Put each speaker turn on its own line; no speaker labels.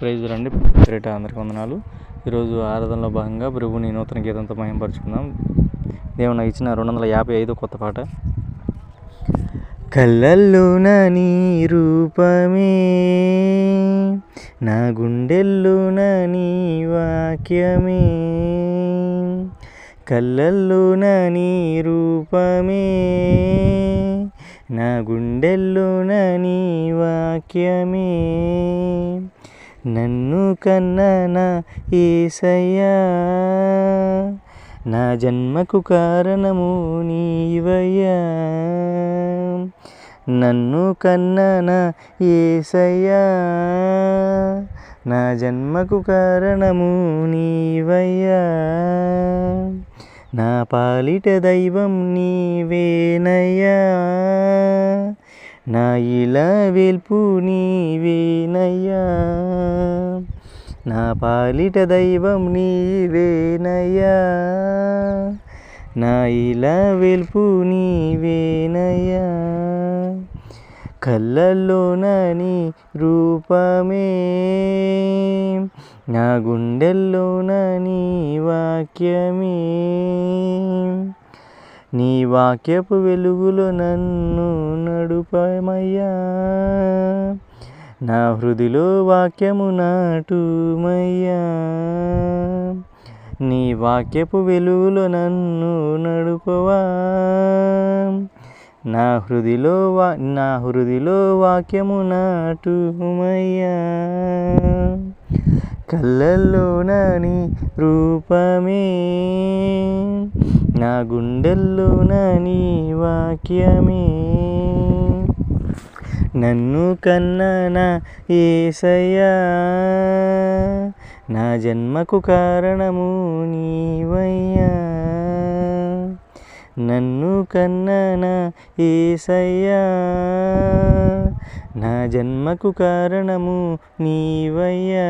Praise రండి రేట అందరికి వందనాలు. ఈరోజు ఆరాధనలో భాగంగా ప్రభుని నూతన గీతంతో మహింపరుచుకుందాం. దేవుని ఇచ్చిన రెండు వందల యాభై ఐదు కొత్త పాట. కళ్ళల్లోన నీ రూపమే నా గుండెల్లోన నీ వాక్యమే. కళ్ళల్లోన నీ రూపమే నా గుండెల్లోన నీ వాక్యమే. నన్ను కన్నా నా ఏసయ్యా? నా జన్మకు కారణము నీవయ్యా. నన్ను కన్నా నా ఏసయ్యా? నా జన్మకు కారణము నీవయ్యా. నా పాలిట దైవం నీవేనయ్యా. నా ఇలా వెల్పు నీవేనయ్యా నా పాలిట దైవం నీవేనయ్యా నా ఇలా వెల్పు నీవేనయ్యా కళ్ళల్లోన రూపమే. నా గుండెల్లోన నీ వాక్యమే. నీ వాక్యపు వెలుగులో నన్ను నడుపమయ్యా. నా హృదిలో వాక్యము నాటుమయ్యా. నీ వాక్యపు వెలుగులో నన్ను నడుపవా. నా హృదిలో వా నా హృదిలో వాక్యము నాటుమయ్యా. కళ్ళల్లో నాని రూపమే. నా గుండెల్లోన నీ వాక్యమే. నన్ను కన్నా నా ఏసయ్యా. నా జన్మకు కారణము నీవయ్యా. నన్ను కన్నా నా ఏసయ్యా. నా జన్మకు కారణము నీవయ్యా.